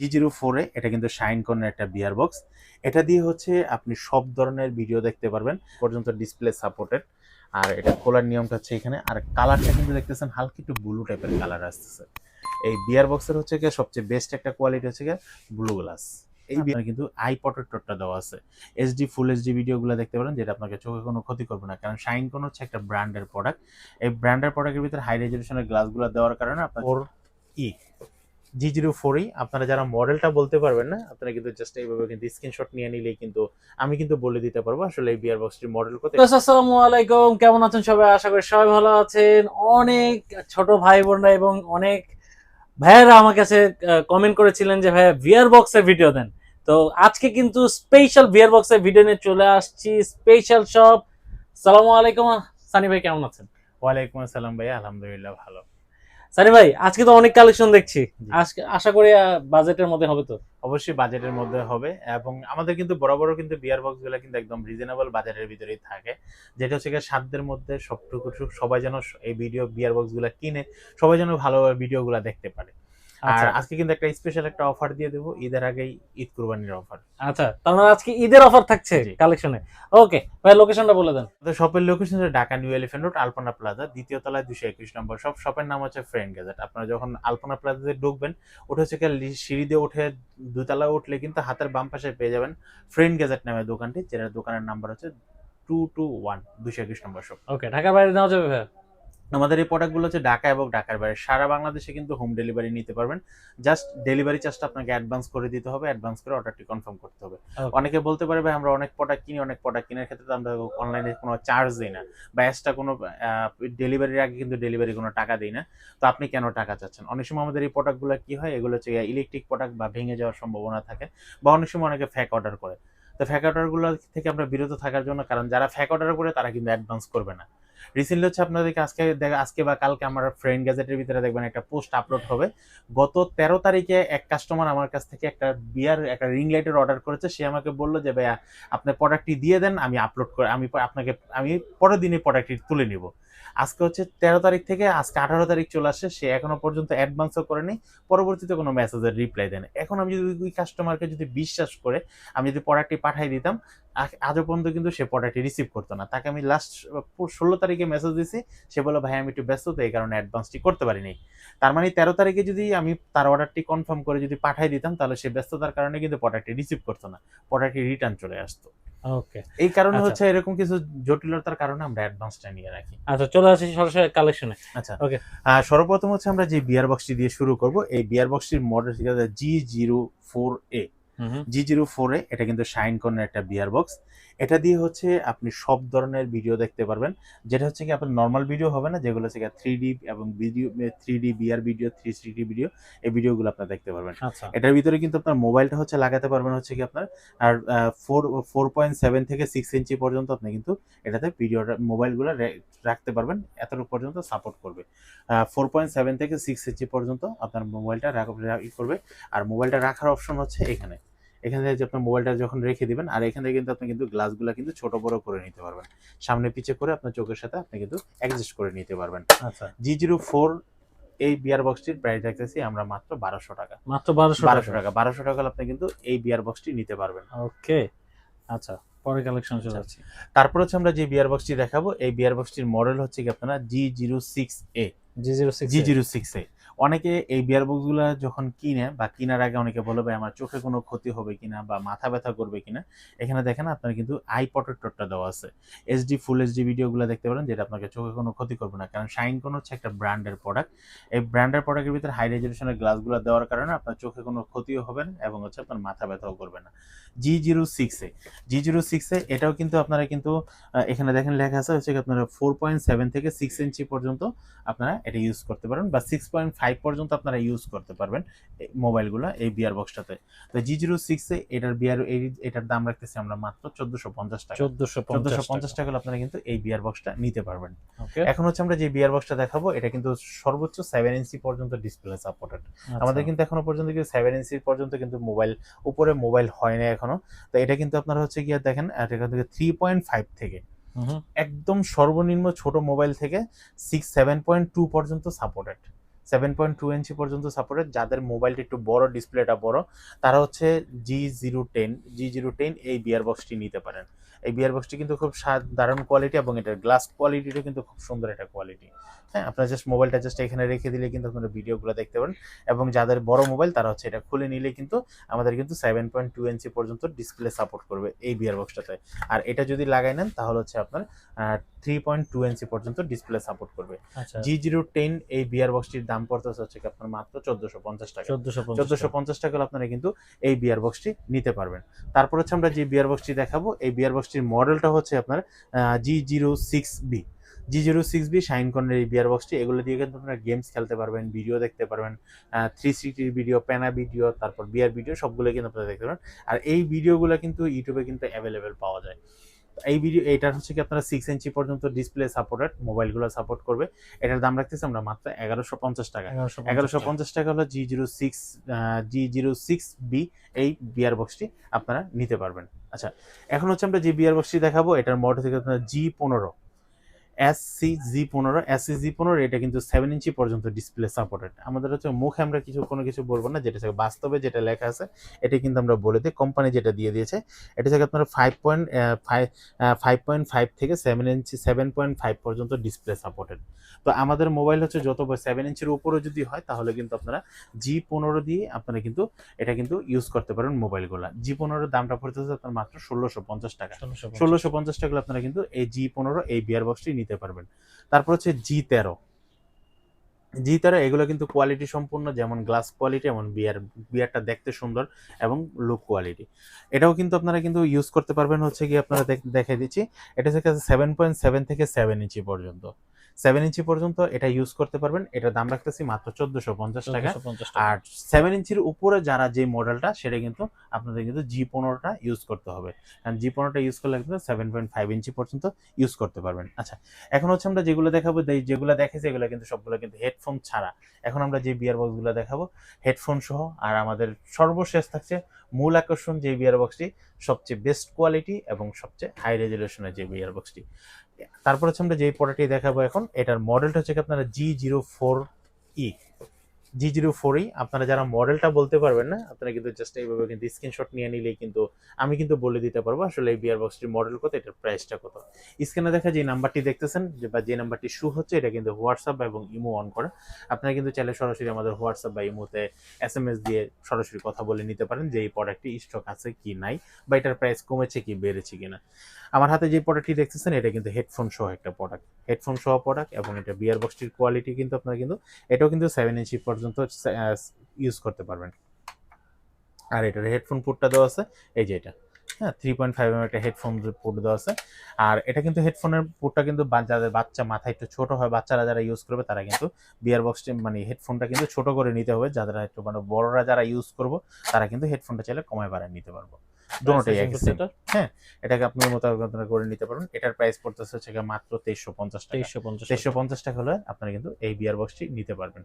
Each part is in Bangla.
জি জিরো ফোরে এটা কিন্তু শাইন কর্নের একটা বিয়ার বক্স এটা দিয়ে হচ্ছে আপনি সব ধরনের ভিডিও দেখতে পারবেন পর্যন্ত ডিসপ্লে সাপোর্টেড আর এটা খোলার নিয়মটা হচ্ছে এখানে। আর কালারটা কিন্তু দেখতেছেন হালকা একটু ব্লু টাইপের কালার আসতেছে। এই বিয়ার বক্সের হচ্ছে গিয়ে সবচেয়ে বেস্ট একটা কোয়ালিটি হচ্ছে গিয়ে ব্লু গ্লাস এই বিয়ার কিন্তু আই প্রোটেক্টরটা দেওয়া আছে। এইচডি ফুল এইচডি ভিডিওগুলো দেখতে পারেন যেটা আপনাকে চোখে কোনো ক্ষতি করবে না। কারণ শাইন কোন হচ্ছে একটা ব্র্যান্ডের প্রোডাক্ট এই ব্র্যান্ডের প্রোডাক্টের ভিতরে হাই রেজলিউশনের গ্লাসগুলো দেওয়ার কারণে আপনার four E G zero four E আপনারা যারা মডেলটা বলতে পারবেন না আপনারা কিন্তু জাস্ট এইভাবে কিন্তু স্ক্রিনশট নিয়ে নিলেই কিন্তু আমি কিন্তু বলে দিতে পারব আসলে এই বিয়ার বক্সটির মডেল কত। আসসালামু আলাইকুম কেমন আছেন সবাই? আশা করি সবাই ভালো আছেন। অনেক ছোট ভাই বোনরা এবং অনেক ভাইয়েরা আমার কাছে কমেন্ট করেছিলেন যে ভাইয়া ভিআর বক্সের ভিডিও দেন। তো আজকে কিন্তু স্পেশাল বিয়ার বক্সের ভিডিও নিয়ে চলে আসছি স্পেশাল সব সালামু আলাইকুম সানি ভাই কেমন আছেন? ওয়ালাইকুম আসসালাম ভাই আলহামদুলিল্লাহ ভালো। সানি ভাই আজকে তো অনেক কালেকশন দেখছি। আজকে আশা করি বাজেটের মধ্যে হবে তো? অবশ্যই বাজেটের মধ্যে হবে এবং আমাদের কিন্তু বড় বড় কিন্তু বিয়ার বক্সগুলো কিন্তু একদম রিজনেবল বাজেটের ভিতরেই থাকে। যেটা হচ্ছে সাধ্যের মধ্যে সবটুকু সবাই যেন এই ভিডিও বিয়ার বক্সগুলা কিনে সবাই যেন ভালোভাবে ভিডিও গুলা দেখতে পারে। আর আচ্ছা। আজকে কিন্তু একটা স্পেশাল একটা অফার দিয়ে দেবো। ঈদের আগেই ঈদ কুরবানির অফার আচ্ছা তার মানে আজকে ঈদের অফার থাকছে। কালেকশনে ওকে ভাই লোকেশনটা বলে দেন। আমাদের শপের location Dhaka new elephant road Alpana plaza দ্বিতীয় তলায় দুশো একুশ নম্বর। সব শপের নাম হচ্ছে ফ্রেন্ড গ্যাজেট আপনারা যখন আলপনা প্লাজাতে ঢুকবেন ওটা হচ্ছে সিঁড়ি দিয়ে উঠে দুতলা উঠলে কিন্তু হাতের বাম পাশে পেয়ে যাবেন ফ্রেন্ড গ্যাজেট নামে দোকানটি যেটা দোকানের নাম্বার হচ্ছে টু টু ওয়ান দুশো একুশ নম্বর শপ ওকে ঢাকার বাইরে নেওয়া যাবে ভাই আমাদের এই প্রোডাক্টগুলো হচ্ছে ঢাকা এবং ঢাকার বাইরে। সারা বাংলাদেশে কিন্তু হোম ডেলিভারি নিতে পারবেন। জাস্ট ডেলিভারি চার্জটা আপনাকে অ্যাডভান্স করে দিতে হবে অ্যাডভান্স করে অর্ডারটি কনফার্ম করতে হবে। অনেকে বলতে পারে ভাই আমরা অনেক প্রোডাক্ট কিনি অনেক প্রোডাক্ট কেনার ক্ষেত্রে আমরা অনলাইনে কোনো চার্জ দিই না। বা এক্সট্রা কোনো ডেলিভারির আগে কিন্তু ডেলিভারি কোনো টাকা দিই না। তো আপনি কেন টাকা চাচ্ছেন? অনেক সময় আমাদের এই প্রোডাক্টগুলো কি হয় এগুলো হচ্ছে ইলেকট্রিক প্রোডাক্ট বা ভেঙে যাওয়ার সম্ভাবনা থাকে। বা অনেক সময় অনেকে ফ্যাক অর্ডার করে। তো ফ্যাক অর্ডারগুলো থেকে আমরা বিরত থাকার জন্য কারণ যারা ফ্যাক অর্ডার করে তারা কিন্তু অ্যাডভান্স করবে না। রিসেন্টলি হচ্ছে আপনাদেরকে আজকে আজকে বা কালকে আমার ফ্রেন্ড গ্যাজেটের ভিতরে দেখবেন একটা পোস্ট আপলোড হবে। গত তেরো তারিখে এক কাস্টমার আমার কাছ থেকে একটা বিয়ার একটা রিং লাইটের অর্ডার করেছে। সে আমাকে বলল যে, ভাইয়া আপনার প্রোডাক্টটি দিয়ে দেন, আমি আপলোড করে, আমি আপনাকে, আমি পরের দিনে প্রোডাক্টটি তুলে নিব। আজকে হচ্ছে তেরো তারিখ থেকে আজকে আঠারো তারিখ চলে আসে, সে এখনও পর্যন্ত অ্যাডভান্সও করেনি, পরবর্তীতে কোনো মেসেজের রিপ্লাই দেন এখন আমি যদি ওই কাস্টমারকে যদি বিশ্বাস করে আমি যদি প্রোডাক্টটি পাঠিয়ে দিতাম আজও পর্যন্ত কিন্তু সে প্রোডাক্টটি রিসিভ করতো না। তাকে আমি লাস্ট ষোলো তারিখে মেসেজ দিছি, সে বলল, ভাই, আমি একটু ব্যস্ত, তো এই কারণে অ্যাডভান্সটি করতে পারিনি। তার মানে তেরো তারিখে যদি আমি তার অর্ডারটি কনফার্ম করে যদি পাঠিয়ে দিতাম, তাহলে সে ব্যস্ততার কারণে কিন্তু প্রোডাক্টটি রিসিভ করতো না প্রোডাক্টটি রিটার্ন চলে আসতো। ওকে এই কারণে আচ্ছা। হচ্ছে এরকম কিছু জটিলতার কারণে আমরা অ্যাডভান্সটা নিয়ে রাখি। আচ্ছা চলে আসি সরাসরি কালেকশনে আচ্ছা। ওকে সর্বপ্রথম হচ্ছে আমরা যে বিয়ার বক্সটি দিয়ে শুরু করব এই VR বক্সটির model G zero four A G zero ফোরে এটা কিন্তু শাইন কর্নের একটা বিয়ার বক্স এটা দিয়ে হচ্ছে আপনি সব ধরনের ভিডিও দেখতে পারবেন। যেটা হচ্ছে কি আপনার নর্মাল ভিডিও হবে না যেগুলো হচ্ছে থ্রি ডি এবং video three D VR video three CD video এই ভিডিওগুলো আপনার দেখতে পারবেন। আচ্ছা। এটার ভিতরে কিন্তু আপনার মোবাইলটা হচ্ছে লাগাতে পারবেন হচ্ছে কি আপনার আর ফোর ফোর পয়েন্ট সেভেন থেকে সিক্স ইঞ্চি পর্যন্ত আপনি কিন্তু এটাতে ভিডিওটা মোবাইলগুলো রাখতে পারবেন। এতটুকু পর্যন্ত সাপোর্ট করবে। ফোর পয়েন্ট সেভেন থেকে সিক্স ইঞ্চি পর্যন্ত আপনার মোবাইলটা রাখ- করবে। আর মোবাইলটা রাখার অপশন হচ্ছে এখানে। এখান থেকে আপনার মোবাইলটা যখন রেখে দিবেন আর এখান থেকে কিন্তু আপনি কিন্তু গ্লাসগুলো কিন্তু ছোট বড় করে নিতে পারবেন। সামনে পিছে করে আপনার চোখের সাথে আপনি কিন্তু অ্যাডজাস্ট করে নিতে পারবেন। আচ্ছা। জি জিরো ফোর এই বিয়ার বক্সটির প্রাইস রাখতেছি আমরা মাত্র বারোশো টাকা। মাত্র বারোশো বারোশো টাকা। বারোশো টাকা আপনি কিন্তু এই বিয়ার বক্সটি নিতে পারবেন। ওকে আচ্ছা পরে কালেকশন চলে যাচ্ছি। তারপর হচ্ছে আমরা যে বিয়ার বক্সটি দেখাবো এই বিয়ার বক্সটির মডেল হচ্ছে কি আপনারা G zero six A G zero six G zero six A অনেকে এই বিয়ার বক্সগুলো যখন কিনে বা কেনার আগে অনেকে বলে, ভাই, আমার চোখে কোনো ক্ষতি হবে কিনা বা মাথা ব্যথা করবে কিনা? এখানে দেখেন আপনার কিন্তু আই প্রোটেক্টরটা দেওয়া আছে। এইচডি ফুল এইচডি ভিডিওগুলো দেখতে পারেন যেটা আপনাকে চোখে কোনো ক্ষতি করবে না। কারণ শাইন কোন হচ্ছে একটা ব্র্যান্ডের প্রোডাক্ট এই ব্র্যান্ডের প্রোডাক্টের ভিতরে হাই রেজলিউশনের গ্লাসগুলো দেওয়ার কারণে আপনার চোখে কোনো ক্ষতিও হবে না এবং হচ্ছে আপনার মাথা ব্যথাও করবে না। জি জিরো সিক্সে জি জিরো সিক্সে এটাও কিন্তু আপনারা কিন্তু এখানে দেখেন লেখা আছে হচ্ছে আপনারা ফোর পয়েন্ট সেভেন থেকে সিক্স ইঞ্চি পর্যন্ত আপনারা এটা ইউজ করতে পারেন বা সিক্স পয়েন্ট ফাইভ পর্যন্ত আপনারা ইউজ করতে পারবেন মোবাইলগুলো এই বিয়ার বক্সটাতে। তো জি জিরো সিক্সে এটার বিয়ার এটার দাম রাখতেছি আমরা মাত্র চোদ্দশো পঞ্চাশ টাকা। চোদ্দশো চোদ্দশো পঞ্চাশ টাকা আপনারা কিন্তু এই বিয়ার বক্সটা নিতে পারবেন। এখন হচ্ছে আমরা যে বিয়ার বক্সটা দেখাবো এটা কিন্তু সর্বোচ্চ সেভেন ইঞ্চি পর্যন্ত ডিসপ্লে সাপোর্টেড আচ্ছা। আমাদের কিন্তু এখনও পর্যন্ত কিন্তু সেভেন ইঞ্চি পর্যন্ত কিন্তু মোবাইল উপরে মোবাইল হয় না এখনও। তো এটা কিন্তু আপনারা হচ্ছে গিয়ে দেখেন এটা থেকে থ্রি পয়েন্ট ফাইভ থেকে। একদম সর্বনিম্ন ছোট মোবাইল থেকে সিক্স সেভেন পয়েন্ট টু পর্যন্ত supported seven point two inch পর্যন্ত সাপোর্টেড যাদের মোবাইলটা একটু বড় ডিসপ্লেটা বড়, তারা হচ্ছে G zero ten G zero ten এই বিয়ার বক্সটি নিতে পারেন। এই বিয়ার বক্সটি কিন্তু খুব সা- দারুণ কোয়ালিটি এবং এটার গ্লাস কোয়ালিটিটা কিন্তু খুব সুন্দর একটা কোয়ালিটি হ্যাঁ আপনারা জাস্ট মোবাইলটা জাস্ট এখানে রেখে দিলে কিন্তু আপনারা ভিডিওগুলো দেখতে পারেন এবং যাদের বড় মোবাইল তারা হচ্ছে এটা খুলে নিলে কিন্তু আমাদের কিন্তু সেভেন পয়েন্ট টু ইঞ্চি পর্যন্ত ডিসপ্লে সাপোর্ট করবে এই বিয়ার বক্সটাতে আর এটা যদি লাগাই নেন তাহলে হচ্ছে আপনার থ্রি পয়েন্ট টু ইঞ্চি পর্যন্ত ডিসপ্লে সাপোর্ট করবে। জি জিরো টেন এই বিয়ার বক্সটির দাম পড়তেছে হচ্ছে কি আপনার মাত্র চোদ্দশো পঞ্চাশ টাকা। চোদ্দশো চোদ্দশো পঞ্চাশ টাকা আপনারা কিন্তু এই বিয়ার বক্সটি নিতে পারবেন। তারপর হচ্ছে আমরা যে বিয়ার বক্সটি দেখাবো এই বিয়ার বক্সটির মডেলটা হচ্ছে আপনার G zero six B G zero six B shine কর্নের এই বিয়ার বক্সটি এগুলো দিয়ে কিন্তু আপনারা গেমস খেলতে পারবেন ভিডিও দেখতে পারবেন থ্রি সিটির ভিডিও প্যানা ভিডিও তারপর বিয়ার ভিডিও সবগুলো কিন্তু আপনারা দেখতে পারবেন। আর এই ভিডিওগুলো কিন্তু ইউটিউবে কিন্তু অ্যাভেলেবেল পাওয়া যায়। এই ভিডিও এটার হচ্ছে কি আপনারা সিক্স ইঞ্চি পর্যন্ত ডিসপ্লে সাপোর্টেড মোবাইলগুলো সাপোর্ট করবে। এটার দাম রাখতেছি আমরা মাত্র এগারোশো পঞ্চাশ টাকা। এগারোশো পঞ্চাশ টাকা হলো G zero six G zero six B এই বিয়ার বক্সটি আপনারা নিতে পারবেন। আচ্ছা এখন হচ্ছে আমরা যে বিয়ার বক্সটি দেখাবো এটার মডেল থেকে আপনার জি পনেরো। এস সি জি পনেরো এস সি জি পনেরো এটা কিন্তু সেভেন ইঞ্চি পর্যন্ত ডিসপ্লে সাপোর্টেড আমাদের হচ্ছে মুখে আমরা কিছু কোনো কিছু বলব না যেটা থেকে বাস্তবে যেটা লেখা আছে এটা কিন্তু আমরা বলে দিই। কোম্পানি যেটা দিয়ে দিয়েছে এটা থেকে আপনার five point five point five থেকে সেভেন ইঞ্চি সেভেন পয়েন্ট ফাইভ পর্যন্ত ডিসপ্লে সাপোর্টেড তো আমাদের মোবাইল হচ্ছে যত সেভেন ইঞ্চির উপরে যদি হয় তাহলে কিন্তু আপনারা জি পনেরো দিয়ে আপনারা কিন্তু এটা কিন্তু ইউজ করতে পারেন মোবাইলগুলো জি পনেরোর দামটা পড়তেছে আপনার মাত্র ষোলোশো পঞ্চাশ টাকা। ষোলোশো পঞ্চাশ। টাকা আপনারা কিন্তু এই জি পনেরো এই বিয়ার বক্সটি নিতে পারবেন। তারপর হচ্ছে জি তেরো। জি তেরো এগুলো কিন্তু কোয়ালিটি সম্পূর্ণ, যেমন গ্লাস কোয়ালিটি এমন বিয়ার বিয়ারটা দেখতে সুন্দর এবং লুক কোয়ালিটি এটাও কিন্তু আপনারা কিন্তু ইউজ করতে পারবেন হচ্ছে কি আপনারা দেখে দিচ্ছি। এটা হচ্ছে সেভেন পয়েন্ট সেভেন থেকে সেভেন ইঞ্চি পর্যন্ত। সেভেন ইঞ্চি পর্যন্ত এটা ইউজ করতে পারবেন। এটার দাম রাখতেছি মাত্র চোদ্দশো পঞ্চাশ টাকা। আর সেভেন ইঞ্চির উপরে যারা যে মডেলটা সেটা কিন্তু আপনাদের কিন্তু জি পনেরোটা ইউজ করতে হবে। কারণ জি পনেরোটা ইউজ করলে কিন্তু সেভেন পয়েন্ট ফাইভ ইঞ্চি পর্যন্ত ইউজ করতে পারবেন। আচ্ছা এখন হচ্ছে আমরা যেগুলো দেখাবো যেগুলো দেখেছি এগুলো কিন্তু সবগুলো কিন্তু হেডফোন ছাড়া। এখন আমরা যে বিয়ার বক্সগুলো দেখাবো হেডফোন সহ আর আমাদের সর্বশেষ থাকছে মূল আকর্ষণ যে বিয়ার বক্সটি সবচেয়ে বেস্ট কোয়ালিটি এবং সবচেয়ে হাই রেজলিউশনের যে বিয়ার বক্সটি তারপর হচ্ছে আমরা যে প্রোডাক্টটি দেখাবো এখন, এটার মডেলটা হচ্ছে আপনারা G zero four E G zero four E আপনারা যারা মডেলটা বলতে পারবেন না, আপনারা কিন্তু জাস্ট এইভাবে কিন্তু স্ক্রিনশট নিয়ে নিলেই কিন্তু আমি কিন্তু বলে দিতে পারব আসলে এই বিয়ার বক্সটির মডেল কত, এটার প্রাইসটা কত। স্ক্রিনে দেখা যে নাম্বারটি দেখতেছেন বা যে নাম্বারটি শু হচ্ছে, এটা কিন্তু হোয়াটসঅ্যাপ এবং ইমো অন করা। আপনারা কিন্তু চাইলে সরাসরি আমাদের হোয়াটসঅ্যাপ বা ইমোতে এস এম এস দিয়ে সরাসরি কথা বলে নিতে পারেন যে এই প্রোডাক্টটি স্টক আছে কি নাই, বা এটার প্রাইস কমেছে কি, বেড়েছে কিনা। আমার হাতে যে প্রোডাক্টটি দেখতেছেন, এটা কিন্তু হেডফোন সহ একটা প্রোডাক্ট হেডফোন সহ প্রোডাক্ট এবং এটা বিয়ার বক্সটির কোয়ালিটি কিন্তু আপনারা কিন্তু, এটাও কিন্তু সেভেন ইঞ্চি পর্যন্ত ইউজ করতে পারবেন। আর এটার হেডফোন পোর্টটা দেওয়া আছে এই যে এটা। হ্যাঁ থ্রি পয়েন্ট ফাইভ এম একটা হেডফোন পোর্ট দেওয়া আছে। আর এটা কিন্তু হেডফোনের পোর্টটা কিন্তু যাদের বাচ্চা মাথা একটু ছোট হয় বাচ্চারা যারা ইউজ করবে তারা কিন্তু বিয়ার বক্সটি মানে হেডফোনটা কিন্তু ছোট করে নিতে হবে। যারা একটু মানে বড়রা যারা ইউজ করব তারা কিন্তু হেডফোনটা চাইলে কমায় বাড়ায় নিতে পারব। দুটোটাই একই same। এটাকে আপনার মতো আপনারা করে নিতে পারবেন। এটার প্রাইস পড়তেছে হচ্ছে মাত্র তেইশশো পঞ্চাশ টাকা। তেইশশো পঞ্চাশ টাকা। হলে আপনারা কিন্তু এই বিয়ার বক্সটি নিতে পারবেন।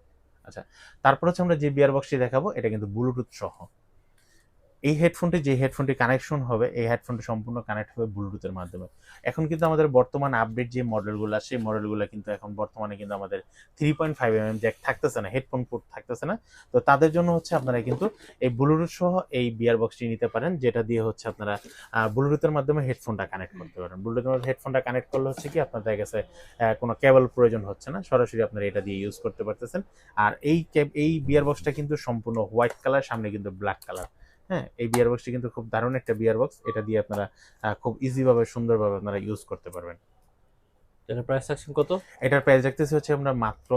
আচ্ছা তারপর হচ্ছে আমরা যে বিয়ার বক্সটি দেখাবো এটা কিন্তু ব্লুটুথ সহ। এই হেডফোনটি যে হেডফোনটি কানেকশন হবে, এই হেডফোনটি সম্পূর্ণ কানেক্ট হবে ব্লুটুথের মাধ্যমে। এখন কিন্তু আমাদের বর্তমান আপডেট যে মডেলগুলো আছে, সেই মডেলগুলো কিন্তু এখন বর্তমানে কিন্তু আমাদের three point five M M jack থাকতেছে না হেডফোন পোর্ট থাকতেছে না। তো তাদের জন্য হচ্ছে আপনারা কিন্তু এই ব্লুটুথ সহ এই বিয়ার বক্সটি নিতে পারেন, যেটা দিয়ে হচ্ছে আপনারা ব্লুটুথের মাধ্যমে হেডফোনটা কানেক্ট করতে পারেন। ব্লুটুথের মাধ্যমে হেডফোনটা কানেক্ট করলে হচ্ছে কি আপনাদের কাছে কোনো কেবল প্রয়োজন হচ্ছে না, সরাসরি আপনারা এটা দিয়ে ইউজ করতে পারতেছেন। আর এই এই বিয়ার বক্সটা কিন্তু সম্পূর্ণ হোয়াইট কালার সামনে কিন্তু ব্ল্যাক কালার হ্যাঁ এই বিয়ার বক্সটি কিন্তু খুব দারুণ একটা বিয়ার বক্স এটা দিয়ে আপনারা খুব ইজিভাবে সুন্দরভাবে আপনারা ইউজ করতে পারবেন। এটার প্রাইস সেকশন কত? এটার প্রাইস দেখতেছি হচ্ছে আমরা মাত্র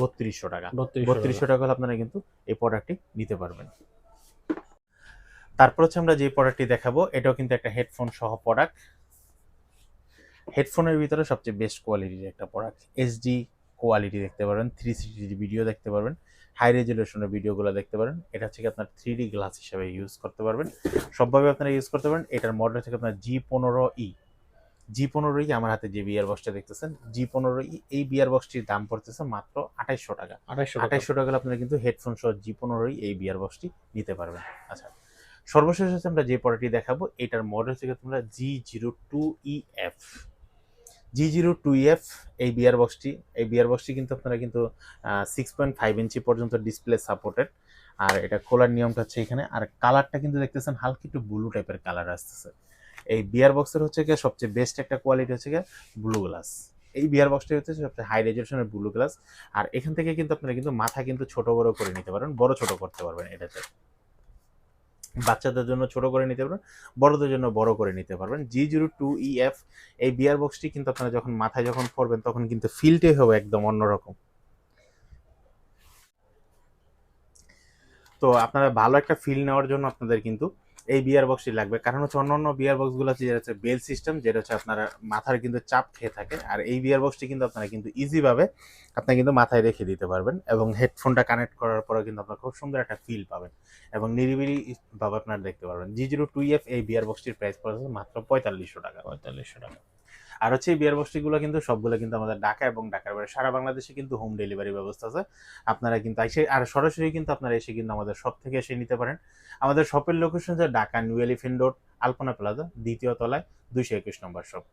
বত্রিশশো টাকা। বত্রিশ বত্রিশশো টাকা হলে আপনারা কিন্তু এই প্রোডাক্টটি নিতে পারবেন। তারপর হচ্ছে আমরা যে প্রোডাক্টটি দেখাবো এটাও কিন্তু একটা হেডফোন সহ প্রোডাক্ট হেডফোনের ভিতরে সবচেয়ে বেস্ট কোয়ালিটির একটা প্রোডাক্ট এইচডি কোয়ালিটি দেখতে পারবেন থ্রি সিক্সটি ভিডিও দেখতে পারবেন। হাই রেজুলেশনের ভিডিওগুলো দেখতে পারেন। এটা হচ্ছে কি আপনার থ্রি ডি গ্লাস হিসাবে ইউজ করতে পারবেন। সবভাবে আপনারা ইউজ করতে পারেন। এটার মডেল থেকে আপনার জি পনেরো ই জি পনেরো ই আমার হাতে যে বিয়ার বক্সটা দেখতেছেন জি পনেরো ই এই বিয়ার বক্সটির দাম পড়তেছে মাত্র আঠাইশশো টাকা। আঠাইশশো টাকা। আঠাইশশো টাকা আপনারা কিন্তু হেডফোন সহ জি পনেরোই এই বিয়ার বক্সটি নিতে পারবেন। আচ্ছা সর্বশেষ হচ্ছে আমরা যে প্রোডাক্টটি দেখাবো এটার মডেল থেকে তোমরা G zero two E F G zero two F এই বিয়ার বক্সটি এই বিয়ার বক্সটি কিন্তু আপনারা কিন্তু সিক্স পয়েন্ট ফাইভ ইঞ্চি পর্যন্ত ডিসপ্লে সাপোর্টেড আর এটা খোলার নিয়মটা হচ্ছে এখানে। আর কালারটা কিন্তু দেখতেছেন হালকা একটু ব্লু টাইপের কালার আসতেছে। এই বিয়ার বক্সের হচ্ছে গিয়ে সবচেয়ে বেস্ট একটা কোয়ালিটি হচ্ছে গিয়ে ব্লু গ্লাস এই বিয়ার বক্সটি হচ্ছে সবচেয়ে হাই রেজলিউশনের ব্লু গ্লাস আর এখান থেকে কিন্তু আপনারা কিন্তু মাথা কিন্তু ছোট বড় করে নিতে পারবেন বড় ছোট করতে পারবেন এটাতে। বাচ্চাদের জন্য ছোট করে নিতে পারবেন, বড়দের জন্য বড় করে নিতে পারবেন। G zero two E F এই বিয়ার বক্সটি কিন্তু আপনারা যখন মাথায় যখন পড়বেন তখন কিন্তু ফিলটে হবে একদম অন্যরকম। তো আপনারা ভালো একটা ফিল নেওয়ার জন্য আপনাদের কিন্তু এই বিয়ার বক্সটি লাগবে। কারণ হচ্ছে অন্যান্য বিয়ার বক্সগুলো যেটা হচ্ছে বেল সিস্টেম যেটা হচ্ছে আপনার মাথার কিন্তু চাপ খেয়ে থাকে। আর এই বিয়ার বক্সটি কিন্তু আপনারা কিন্তু ইজিভাবে আপনার কিন্তু মাথায় রেখে দিতে পারবেন এবং হেডফোনটা কানেক্ট করার পরে কিন্তু আপনার খুব সুন্দর একটা ফিল পাবেন এবং নিরিবিলি ভাবে আপনারা দেখতে পারবেন। জি জিরো টু এফ এই বিয়ার বক্সটির প্রাইস পড়েছে মাত্র পঁয়তাল্লিশশো টাকা। পঁয়তাল্লিশশো টাকা। আর হচ্ছে এই বিয়ার বস্তিগুলো কিন্তু সবগুলো কিন্তু আমাদের ঢাকা এবং ঢাকার বাইরে। সারা বাংলাদেশে কিন্তু হোম ডেলিভারি ব্যবস্থা আছে। আপনারা কিন্তু এসে, আর সরাসরি কিন্তু আপনারা এসে কিন্তু আমাদের শপ থেকে এসে নিতে পারেন। আমাদের শপের লোকেশন হচ্ছে Dhaka new elephant road Alpana plaza দ্বিতীয় তলায়, দুইশো একুশ নম্বর শপ